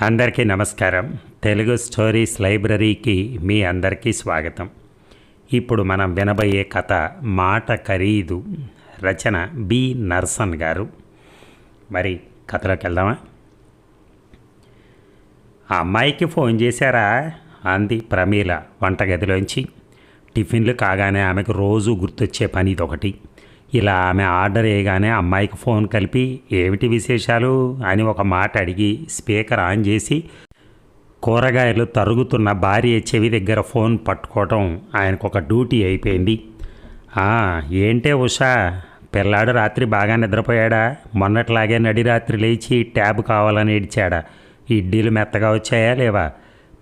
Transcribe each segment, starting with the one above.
అందరికీ నమస్కారం. తెలుగు స్టోరీస్ లైబ్రరీకి మీ అందరికీ స్వాగతం. ఇప్పుడు మనం వినబోయే కథ మాట ఖరీదు రచన బి. నర్సన్ గారు. మరి కథలోకి వెళ్దామా? ఆ అమ్మాయికి ఫోన్ చేశారా? అంది ప్రమీల వంటగదిలోంచి. టిఫిన్లు కాగానే ఆమెకు రోజు గుర్తొచ్చే పని ఇదొకటి. ఇలా ఆమె ఆర్డర్ వేయగానే అమ్మాయికి ఫోన్ కలిపి ఏమిటి విశేషాలు? అని ఒక మాట అడిగి స్పీకర్ ఆన్ చేసి కూరగాయలు తరుగుతున్న భార్య చెవి దగ్గర ఫోన్ పట్టుకోవటం ఆయనకు ఒక డ్యూటీ అయిపోయింది. ఏంటే ఉషా? పిల్లాడు రాత్రి బాగా నిద్రపోయాడా? మొన్నట్లాగే నడి రాత్రి లేచి ట్యాబ్ కావాలని ఏడిచాడా? ఇడ్లీలు మెత్తగా వచ్చాయా లేవా?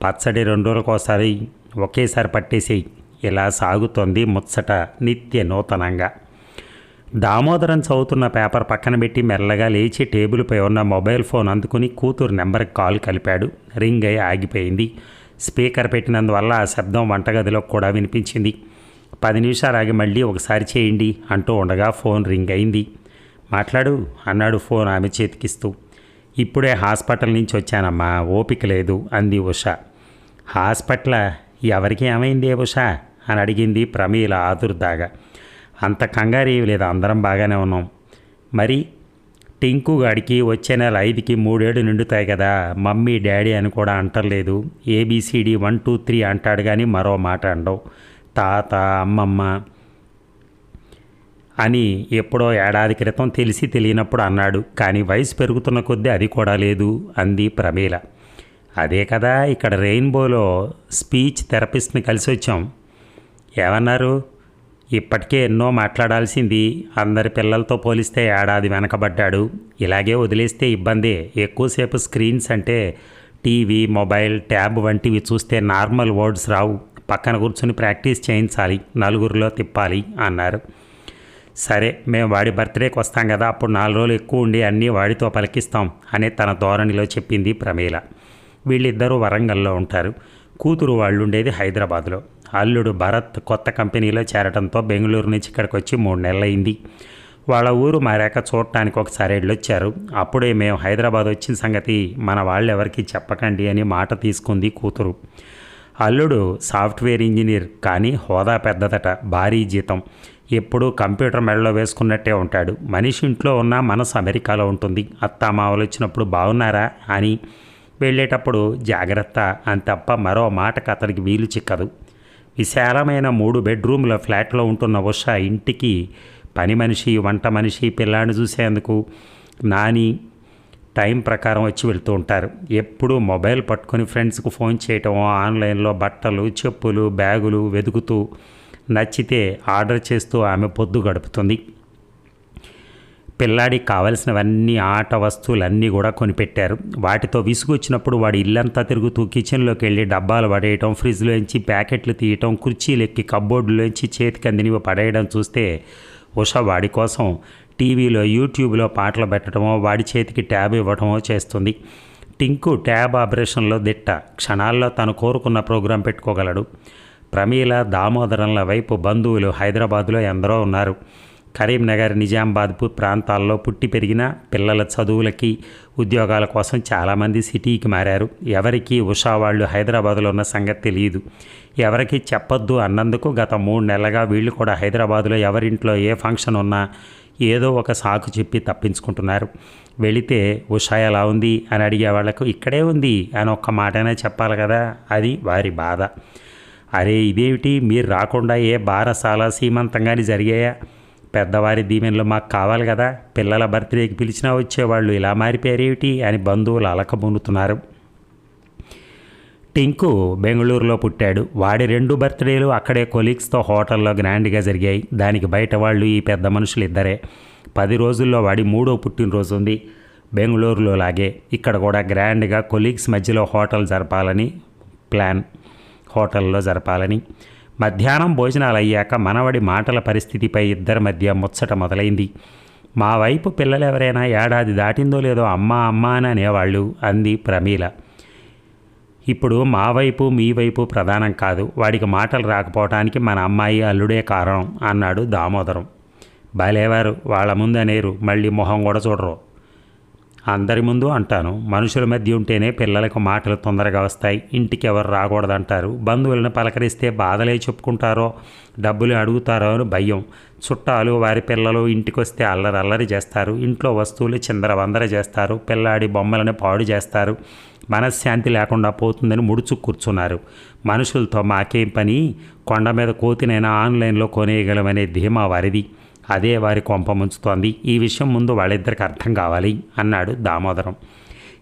పచ్చడి రెండు రోజులకోసారి ఒకేసారి పట్టేసేయి. ఇలా సాగుతోంది ముచ్చట నిత్య నూతనంగా. దామోదరం చదువుతున్న పేపర్ పక్కన పెట్టి మెల్లగా లేచి టేబుల్పై ఉన్న మొబైల్ ఫోన్ అందుకుని కూతురు నెంబర్కి కాల్ కలిపాడు. రింగ్ అయి ఆగిపోయింది. స్పీకర్ పెట్టినందువల్ల ఆ శబ్దం వంటగదిలో కూడా వినిపించింది. పది నిమిషాలు ఆగి మళ్ళీ ఒకసారి చేయండి అంటూ ఉండగా ఫోన్ రింగ్ అయింది. మాట్లాడు అన్నాడు ఫోన్ ఆమె చేతికిస్తూ. ఇప్పుడే హాస్పిటల్ నుంచి వచ్చానమ్మా ఓపిక లేదు అంది ఉష. హాస్పిటల్? ఎవరికి ఏమైంది ఉష? అని అడిగింది ప్రమీల ఆదుర్దాగా. అంత కంగారు లేదు అందరం బాగానే ఉన్నాం. మరి టింకు గాడికి వచ్చే నెల ఐదుకి మూడేళ్ళు నిండుతాయి కదా మమ్మీ డాడీ అని కూడా అంటలేదు. ఏబిసిడి వన్ టూ త్రీ అంటాడు కానీ మరో మాట అండవు. తాత అమ్మమ్మ అని ఎప్పుడో ఏడాది క్రితం తెలిసి తెలియనప్పుడు అన్నాడు. కానీ వయసు పెరుగుతున్న కొద్దీ అది కూడా లేదు అంది ప్రమీల. అదే కదా ఇక్కడ రెయిన్బోలో స్పీచ్ థెరపిస్ట్ని కలిసి వచ్చాం ఏమన్నారు? ఇప్పటికే ఎన్నో మాట్లాడాల్సింది. అందరి పిల్లలతో పోలిస్తే ఏడాది వెనకబడ్డాడు. ఇలాగే వదిలేస్తే ఇబ్బందే. ఎక్కువసేపు స్క్రీన్స్ అంటే టీవీ మొబైల్ ట్యాబ్ వంటివి చూస్తే నార్మల్ వర్డ్స్ రావు. పక్కన కూర్చుని ప్రాక్టీస్ చేయించాలి. నలుగురిలో తిప్పాలి అన్నారు. సరే మేము వాడి బర్త్డేకి వస్తాం కదా అప్పుడు నాలుగు రోజులు ఎక్కువ ఉండి అన్నీ వాడితో పలికిస్తాం అనే తన ధోరణిలో చెప్పింది ప్రమీల. వీళ్ళిద్దరూ వరంగల్లో ఉంటారు. కూతురు వాళ్ళు ఉండేది హైదరాబాద్లో. అల్లుడు భరత్ కొత్త కంపెనీలో చేరడంతో బెంగళూరు నుంచి ఇక్కడికి వచ్చి మూడు నెలలైంది. వాళ్ళ ఊరు మారాక చూడటానికి ఒకసారి వెళ్ళొచ్చారు అప్పుడే మేము హైదరాబాద్ వచ్చిన సంగతి మన వాళ్ళు ఎవరికి చెప్పకండి అని మాట తీసుకుంది కూతురు. అల్లుడు సాఫ్ట్వేర్ ఇంజనీర్ కానీ హోదా పెద్దదట భారీ జీతం. ఎప్పుడూ కంప్యూటర్ మెడలో వేసుకున్నట్టే ఉంటాడు. మనిషి ఇంట్లో ఉన్న మనసు అమెరికాలో ఉంటుంది. అత్తామావలు వచ్చినప్పుడు బాగున్నారా అని వెళ్ళేటప్పుడు జాగ్రత్త అని తప్ప మరో మాటకు అతనికి వీలు చిక్కదు. విశాలమైన మూడు బెడ్రూమ్ల ఫ్లాట్లో ఉంటున్న ఉష ఇంటికి పని మనిషి వంట మనిషి పిల్లాన్ని చూసేందుకు నాని టైం ప్రకారం వచ్చి వెళ్తూ ఉంటారు. ఎప్పుడూ మొబైల్ పట్టుకొని ఫ్రెండ్స్కు ఫోన్ చేయటం ఆన్లైన్లో బట్టలు చెప్పులు బ్యాగులు వెతుకుతూ నచ్చితే ఆర్డర్ చేస్తూ ఆమె పొద్దు గడుపుతుంది. పిల్లాడికి కావలసినవన్నీ ఆట వస్తువులన్నీ కూడా కొనిపెట్టారు. వాటితో విసుగు వచ్చినప్పుడు వాడి ఇల్లంతా తిరుగుతూ కిచెన్లోకి వెళ్ళి డబ్బాలు పడేయటం ఫ్రిడ్జ్లోంచి ప్యాకెట్లు తీయటం కుర్చీలు ఎక్కి కబ్బోర్డులోంచి చేతికి అందినవి పడేయడం చూస్తే ఉష వాడి కోసం టీవీలో యూట్యూబ్లో పాటలు పెట్టడమో వాడి చేతికి ట్యాబ్ ఇవ్వటమో చేస్తుంది. టింకు ట్యాబ్ ఆపరేషన్లో దిట్ట. క్షణాల్లో తను కోరుకున్న ప్రోగ్రాం పెట్టుకోగలడు. ప్రమీల దామోదరంల వైపు బంధువులు హైదరాబాదులో ఎందరో ఉన్నారు. కరీంనగర్ నిజామాబాద్ ప్రాంతాల్లో పుట్టి పెరిగిన పిల్లల చదువులకి ఉద్యోగాల కోసం చాలామంది సిటీకి మారారు. ఎవరికి ఉషా వాళ్ళు హైదరాబాద్లో ఉన్న సంగతి తెలియదు. ఎవరికి చెప్పొద్దు అన్నందుకు గత మూడు నెలలుగా వీళ్ళు కూడా హైదరాబాదులో ఎవరింట్లో ఏ ఫంక్షన్ ఉన్నా ఏదో ఒక సాకు చెప్పి తప్పించుకుంటున్నారు. వెళితే ఉషా ఎలా ఉంది అని అడిగే వాళ్ళకు ఇక్కడే ఉంది అని ఒక్క మాటనే చెప్పాలి కదా అది వారి బాధ. అరే ఇదేమిటి? మీరు రాకుండా ఏ బారసాల సీమంతంగాని జరిగాయా? పెద్దవారి దీవెనలు మాకు కావాలి కదా. పిల్లల బర్త్డేకి పిలిచినా వచ్చేవాళ్ళు ఇలా మారిపోయారేమిటి అని బంధువులు అలకబొనుతున్నారు టింకు బెంగళూరులో పుట్టాడు. వాడి రెండు బర్త్డేలు అక్కడే కొలీగ్స్తో హోటల్లో గ్రాండ్గా జరిగాయి. దానికి బయట వాళ్ళు ఈ పెద్ద మనుషులు ఇద్దరే పది రోజుల్లో వాడి మూడో పుట్టినరోజు ఉంది. బెంగళూరులో లాగే. ఇక్కడ కూడా గ్రాండ్గా కొలీగ్స్ మధ్యలో హోటల్ జరపాలని ప్లాన్. హోటల్లో జరపాలని. మధ్యాహ్నం భోజనాలు అయ్యాక మనవడి మాటల పరిస్థితిపై ఇద్దరి మధ్య ముచ్చట మొదలైంది. మా వైపు పిల్లలు ఎవరైనా ఏడాది దాటిందో లేదో అమ్మా అమ్మా అని అనేవాళ్ళు అంది ప్రమీల. ఇప్పుడు మా వైపు మీ వైపు ప్రధానం కాదు. వాడికి మాటలు రాకపోవటానికి మన అమ్మాయి అల్లుడే కారణం అన్నాడు దామోదరం. బలేవారు వాళ్ళ ముందు అనేరు మళ్ళీ మొహం కూడా చూడరు. అందరి ముందు అంటాను మనుషుల మధ్య ఉంటేనే పిల్లలకు మాటలు తొందరగా వస్తాయి. ఇంటికి ఎవరు రాకూడదంటారు. బంధువులను పలకరిస్తే బాధలే చెప్పుకుంటారో డబ్బులు అడుగుతారో అని భయం. చుట్టాలు వారి పిల్లలు ఇంటికొస్తే అల్లరి అల్లరి చేస్తారు. ఇంట్లో వస్తువులు చిందర వందర చేస్తారు. పిల్లాడి బొమ్మలను పాడు చేస్తారు. మనశ్శాంతి లేకుండా పోతుందని ముడుచు కూర్చున్నారు. మనుషులతో మాకేం పని? కొండ మీద కోతినైనా ఆన్లైన్లో కొనేయగలమనే ధీమా వారిది. అదే వారి కొంప ముంచుతోంది. ఈ విషయం ముందు వాళ్ళిద్దరికి అర్థం కావాలి అన్నాడు దామోదరం.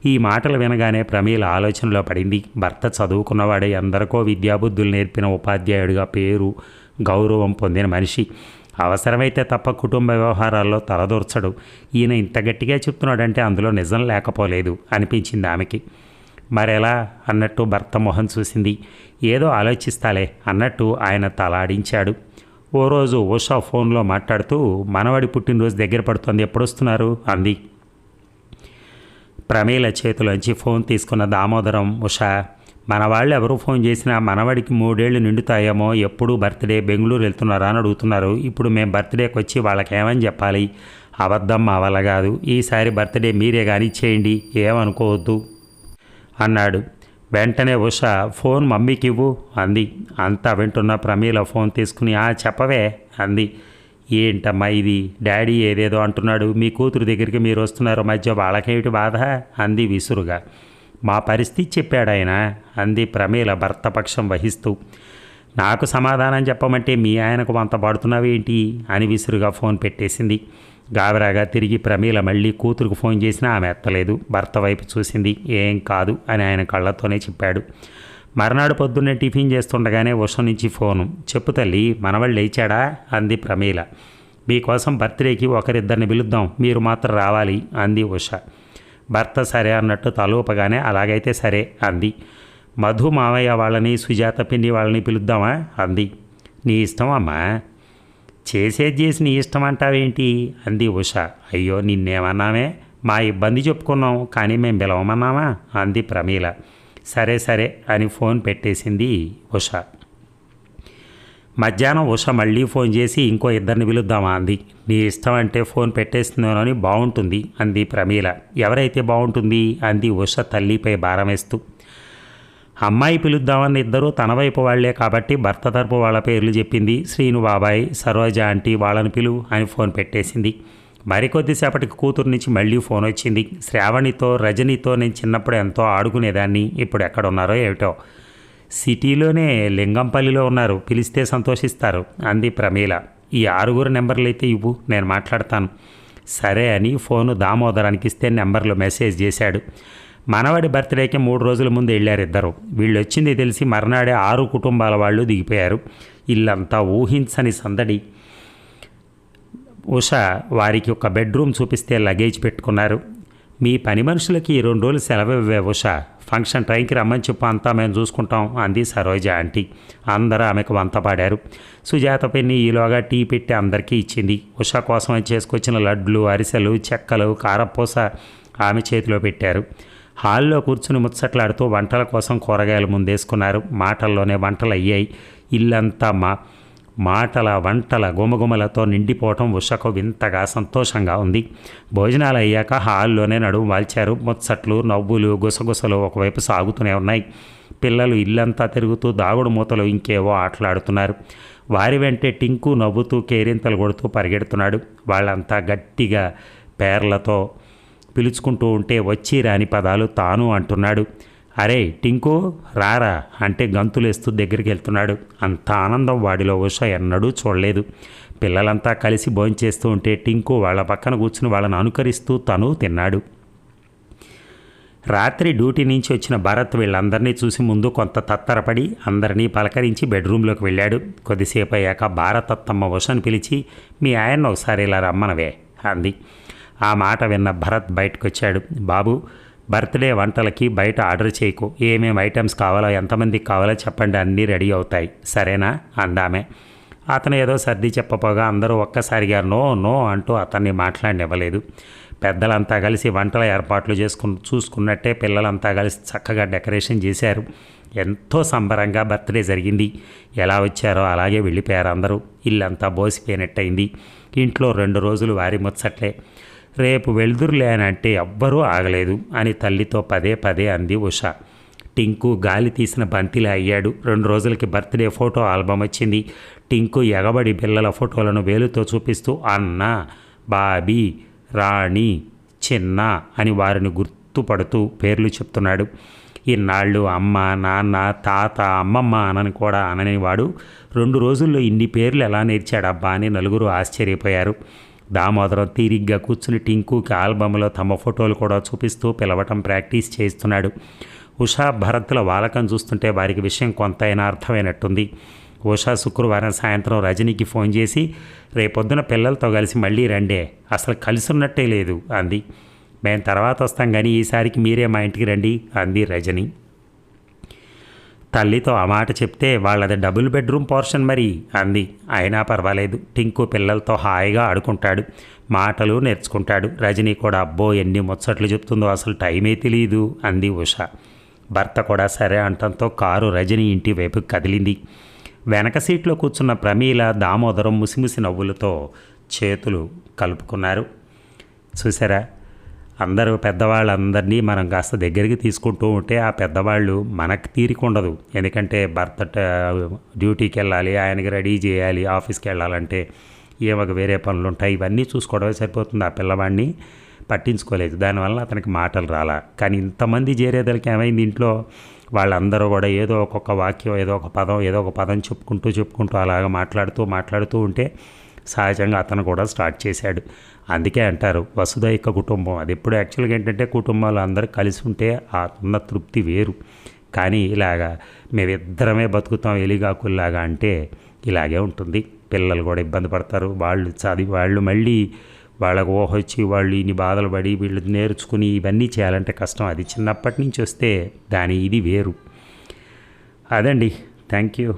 ఈ మాటలు వినగానే ప్రమీల ఆలోచనలో పడింది. భర్త చదువుకున్నవాడే ఎందరికో విద్యాబుద్ధులు నేర్పిన ఉపాధ్యాయుడిగా పేరు గౌరవం పొందిన మనిషి. అవసరమైతే తప్ప కుటుంబ వ్యవహారాల్లో తలదూర్చడు. ఈయన ఇంత గట్టిగా చెప్తున్నాడంటే అందులో నిజం లేకపోలేదు అనిపించింది ఆమెకి. మరెలా అన్నట్టు భర్త మొహం చూసింది. ఏదో ఆలోచిస్తాలే అన్నట్టు ఆయన తలాడించాడు. ఓ రోజు ఉషా ఫోన్లో మాట్లాడుతూ మనవడి పుట్టినరోజు దగ్గర పడుతుంది ఎప్పుడు వస్తున్నారు అంది. ప్రమేల చేతిలోంచి ఫోన్ తీసుకున్న దామోదరం ఉషా మన వాళ్ళు ఎవరు ఫోన్ చేసినా మనవడికి మూడేళ్ళు నిండుతాయేమో ఎప్పుడు బర్త్డే బెంగళూరు వెళ్తున్నారా అని అడుగుతున్నారు. ఇప్పుడు మేము బర్త్డేకి వచ్చి వాళ్ళకి ఏమని చెప్పాలి? అబద్ధం మా వల్ల కాదు. ఈసారి బర్త్డే మీరే కానీ చేయండి ఏమనుకోవద్దు అన్నాడు. వెంటనే ఉష ఫోన్ మమ్మీకి ఇవ్వు అంది. అంతా వింటున్న ప్రమీల ఫోన్ తీసుకుని ఆ చెప్పవే అంది. ఏంటమ్మా ఇది? డాడీ ఏదేదో అంటున్నాడు. మీ కూతురు దగ్గరికి మీరు వస్తున్నారు. మధ్య వాళ్ళకేమిటి బాధ? అంది విసురుగా. మా పరిస్థితి చెప్పాడు ఆయన అంది ప్రమీల భర్త పక్షం వహిస్తూ. నాకు సమాధానం చెప్పమంటే మీ ఆయనకు వంత పడుతున్నావేంటి? అని విసురుగా ఫోన్ పెట్టేసింది. గాబరాగా తిరిగి ప్రమీల మళ్ళీ కూతురుకు ఫోన్ చేసినా ఆమె ఎత్తలేదు. భర్త వైపు చూసింది ఏం కాదు అని ఆయన కళ్ళతోనే చెప్పాడు. మర్నాడు పొద్దున్నే టిఫిన్ చేస్తుండగానే ఉష నుంచి ఫోను. చెప్పు తల్లి మనవాళ్ళు లేచాడా? అంది ప్రమీల. మీకోసం బర్త్డేకి ఒకరిద్దరిని పిలుద్దాం మీరు మాత్రం రావాలి అంది ఉష. భర్త సరే అన్నట్టు తలూపగానే అలాగైతే సరే అంది. మధు మావయ్య వాళ్ళని సుజాత పిన్ని వాళ్ళని పిలుద్దామా? అంది. నీ ఇష్టం అమ్మా చేసేది చేసి నీ ఇష్టం అంటావేంటి? అంది ఉష. అయ్యో నిన్నేమన్నామే? మా ఇబ్బంది చెప్పుకున్నాం కానీ మేము పిలవమన్నామా? అంది ప్రమీల. సరే సరే అని ఫోన్ పెట్టేసింది ఉష. మధ్యాహ్నం ఉష మళ్ళీ ఫోన్ చేసి ఇంకో ఇద్దరిని పిలుద్దామా అంది. నీ ఇష్టం అంటే ఫోన్ పెట్టేస్తున్నానని బాగుంటుంది అంది ప్రమీల. ఎవరైతే బాగుంటుంది అంది ఉష తల్లిపై భారం వేస్తూ. అమ్మాయి పిలుద్దామని ఇద్దరు తన వైపు వాళ్ళే కాబట్టి భర్త తరపు వాళ్ళ పేర్లు చెప్పింది శ్రీను బాబాయ్ సరోజ ఆంటీ వాళ్ళని పిలు అని ఫోన్ పెట్టేసింది. మరికొద్దిసేపటికి కూతురు నుంచి మళ్ళీ ఫోన్ వచ్చింది. శ్రావణితో రజనీతో నేను చిన్నప్పుడు ఎంతో ఆడుకునేదాన్ని. ఇప్పుడు ఎక్కడ ఉన్నారో ఏమిటో. సిటీలోనే లింగంపల్లిలో ఉన్నారు. పిలిస్తే సంతోషిస్తారు. అంది ప్రమీల. ఈ ఆరుగురు నెంబర్లు అయితే ఇవ్వు నేను మాట్లాడతాను. సరే అని ఫోను దామోదరానికి ఇస్తే నెంబర్లో మెసేజ్ చేశాడు. మనవడి బర్త్డేకి మూడు రోజుల ముందు వెళ్ళారు ఇద్దరు వీళ్ళు వచ్చింది తెలిసి మర్నాడే ఆరు కుటుంబాల వాళ్ళు దిగిపోయారు. ఇల్లంతా ఊహించని సందడి. ఉష వారికి ఒక బెడ్రూమ్ చూపిస్తే లగేజ్ పెట్టుకున్నారు. మీ పని మనుషులకి ఈ రెండు రోజులు సెలవు ఇవ్వే ఉష. ఫంక్షన్ టైంకి రమ్మని చెప్పు అంతా మేము చూసుకుంటాం అంది సరోజ ఆంటీ. అందరూ ఆమెకు వంతపాడారు సుజాత పెన్ని ఈలోగా టీ పెట్టి అందరికీ ఇచ్చింది. ఉష కోసం చేసుకొచ్చిన లడ్లు అరిసెలు చెక్కలు కారపూస ఆమె చేతిలో పెట్టారు. హాల్లో కూర్చుని ముచ్చట్లాడుతూ వంటల కోసం కూరగాయలు ముందేసుకున్నారు. మాటల్లోనే వంటలు అయ్యాయి ఇల్లంతా మా మాటల వంటల గుమగుమలతో నిండిపోవటం ఉషకు వింతగా సంతోషంగా ఉంది. భోజనాలు అయ్యాక హాల్లోనే నడుము వాల్చారు. ముచ్చట్లు నవ్వులు గుసగుసలు ఒకవైపు సాగుతూనే ఉన్నాయి. పిల్లలు ఇల్లంతా తిరుగుతూ దాగుడు మూతలు ఇంకేవో ఆటలాడుతున్నారు. వారి వెంటే టింకు నవ్వుతూ కేరింతలు కొడుతూ పరిగెడుతున్నాడు. వాళ్ళంతా గట్టిగా పేర్లతో పిలుచుకుంటూ ఉంటే వచ్చి రాని పదాలు తాను అంటున్నాడు. అరే టింకు రారా అంటే గంతులేస్తూ దగ్గరికి వెళ్తున్నాడు. అంత ఆనందం వాడిలో ఉష ఎన్నడూ చూడలేదు. పిల్లలంతా కలిసి భోంచేస్తూ ఉంటే టింకు వాళ్ళ పక్కన కూర్చుని వాళ్ళని అనుకరిస్తూ తను తిన్నాడు. రాత్రి డ్యూటీ నుంచి వచ్చిన భరత్ వీళ్ళందరినీ చూసి ముందు కొంత తత్తరపడి అందరినీ పలకరించి బెడ్రూమ్లోకి వెళ్ళాడు. కొద్దిసేపు అయ్యాక భారతత్తమ్మ ఉషను పిలిచి మీ ఆయన్న ఒకసారి ఇలా రమ్మనవే అంది. ఆ మాట విన్న భరత్ బయటకొచ్చాడు. బాబు బర్త్డే వంటలకి బయట ఆర్డర్ చేయకు. ఏమేమి ఐటమ్స్ కావాలో ఎంతమందికి కావాలో చెప్పండి. అన్నీ రెడీ అవుతాయి. సరేనా? అందామే. అతను ఏదో సర్ది చెప్పపోగా అందరూ ఒక్కసారిగా నో నో అంటూ అతన్ని మాట్లాడినివ్వలేదు. పెద్దలంతా కలిసి వంటల ఏర్పాట్లు చేసుకు చూసుకున్నట్టే పిల్లలంతా కలిసి చక్కగా డెకరేషన్ చేశారు. ఎంతో సంబరంగా బర్త్డే జరిగింది. ఎలా వచ్చారో అలాగే వెళ్ళిపోయారు అందరూ. ఇల్లంతా బోసిపోయినట్టయింది. ఇంట్లో రెండు రోజులు వారి ముచ్చట్లే. రేపు వెళ్దురులే అని అంటే ఎవ్వరూ ఆగలేదు అని తల్లితో పదే పదే అంది ఉష. టింకు గాలి తీసిన బంతిలా అయ్యాడు. రెండు రోజులకి బర్త్డే ఫోటో ఆల్బమ్ వచ్చింది. టింకు ఎగబడి పిల్లల ఫోటోలను వేలుతో చూపిస్తూ అన్న బాబీ రాణి చిన్న అని వారిని గుర్తుపడుతూ పేర్లు చెప్తున్నాడు. ఇన్నాళ్ళు అమ్మ నాన్న తాత అమ్మమ్మ అనని కూడా అననివాడు. రెండు రోజుల్లో ఇన్ని పేర్లు ఎలా నేర్చాడబ్బా అని నలుగురు ఆశ్చర్యపోయారు. దామోదరం తీరిగ్గా కూర్చుని టింకుకి ఆల్బమ్లో తమ ఫోటోలు కూడా చూపిస్తూ పిలవటం ప్రాక్టీస్ చేస్తున్నాడు ఉషా భరత్ల వాలకం చూస్తుంటే వారికి విషయం కొంతైనా అర్థమైనట్టుంది. ఉషా శుక్రవారం సాయంత్రం రజనీకి ఫోన్ చేసి రేపొద్దున పిల్లలతో కలిసి మళ్ళీ రండే అసలు కలిసి ఉన్నట్టే లేదు అంది. మేము తర్వాత వస్తాం కానీ ఈసారికి మీరే మా ఇంటికి రండి అంది రజని. తల్లితో ఆ మాట చెప్తే వాళ్ళది డబుల్ బెడ్రూమ్ పోర్షన్ మరి అంది. అయినా పర్వాలేదు. టింకు పిల్లలతో హాయిగా ఆడుకుంటాడు. మాటలు నేర్చుకుంటాడు. రజనీ కూడా అబ్బో ఎన్ని ముచ్చట్లు చెప్తుందో అసలు టైమే తెలియదు అంది ఉష. భర్త కూడా సరే అంటంతో కారు రజనీ ఇంటి వైపు కదిలింది. వెనక సీట్లో కూర్చున్న ప్రమీల దామోదరం ముసిముసి నవ్వులతో చేతులు కలుపుకున్నారు. చూసారా? అందరూ పెద్దవాళ్ళందరినీ మనం కాస్త దగ్గరికి తీసుకుంటూ ఉంటే ఆ పెద్దవాళ్ళు మనకు తీరిక ఉండదు. ఎందుకంటే భర్త డ్యూటీకి వెళ్ళాలి ఆయనకి రెడీ చేయాలి ఆఫీస్కి వెళ్ళాలంటే ఏమో వేరే పనులు ఉంటాయి. ఇవన్నీ చూసుకోవడమే సరిపోతుంది. ఆ పిల్లవాడిని పట్టించుకోలేదు. దానివల్ల అతనికి మాటలు రాలా. కానీ ఇంతమంది చేరేదలకి ఏమైంది ఇంట్లో? వాళ్ళందరూ కూడా ఏదో ఒక్కొక్క వాక్యం ఏదో ఒక పదం ఏదో ఒక పదం చెప్పుకుంటూ చెప్పుకుంటూ అలాగ మాట్లాడుతూ మాట్లాడుతూ ఉంటే సహజంగా అతను కూడా స్టార్ట్ చేశాడు. అందుకే అంటారు వసుదైక కుటుంబం. అది ఎప్పుడు యాక్చువల్గా ఏంటంటే కుటుంబాలు అందరూ కలిసి ఉంటే ఆ ఉన్న తృప్తి వేరు. కానీ ఇలాగా మేమిద్దరమే బతుకుతాం ఎలిగాకుల్లాగా అంటే ఇలాగే ఉంటుంది. పిల్లలు కూడా ఇబ్బంది పడతారు. వాళ్ళు చదివి వాళ్ళు మళ్ళీ వాళ్ళకు ఊహ వచ్చి వాళ్ళు ఇన్ని బాధలు పడి వీళ్ళు నేర్చుకుని ఇవన్నీ చేయాలంటే కష్టం. అది చిన్నప్పటి నుంచి వస్తే దాని ఇది వేరు. అదండి. Thank you.